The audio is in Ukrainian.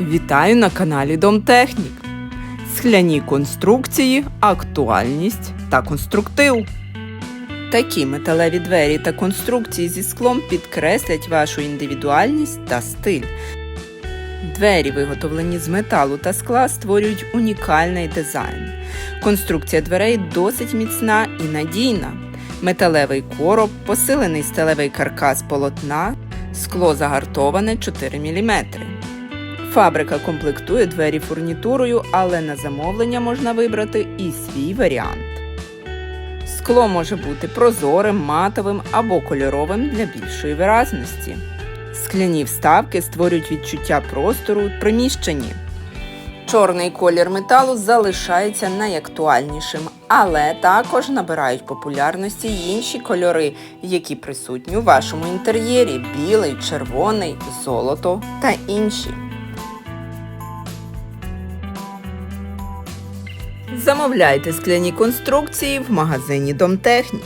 Вітаю на каналі Домтехнік. Скляні конструкції, актуальність та конструктив. Такі металеві двері та конструкції зі склом підкреслять вашу індивідуальність та стиль. Двері, виготовлені з металу та скла, створюють унікальний дизайн. Конструкція дверей досить міцна і надійна. Металевий короб, посилений сталевий каркас полотна, скло загартоване 4 мм. Фабрика комплектує двері фурнітурою, але на замовлення можна вибрати і свій варіант. Скло може бути прозорим, матовим або кольоровим для більшої виразності. Скляні вставки створюють відчуття простору в приміщенні. Чорний колір металу залишається найактуальнішим, але також набирають популярності інші кольори, які присутні у вашому інтер'єрі: білий, червоний, золото та інші. Замовляйте скляні конструкції в магазині Домтехнік.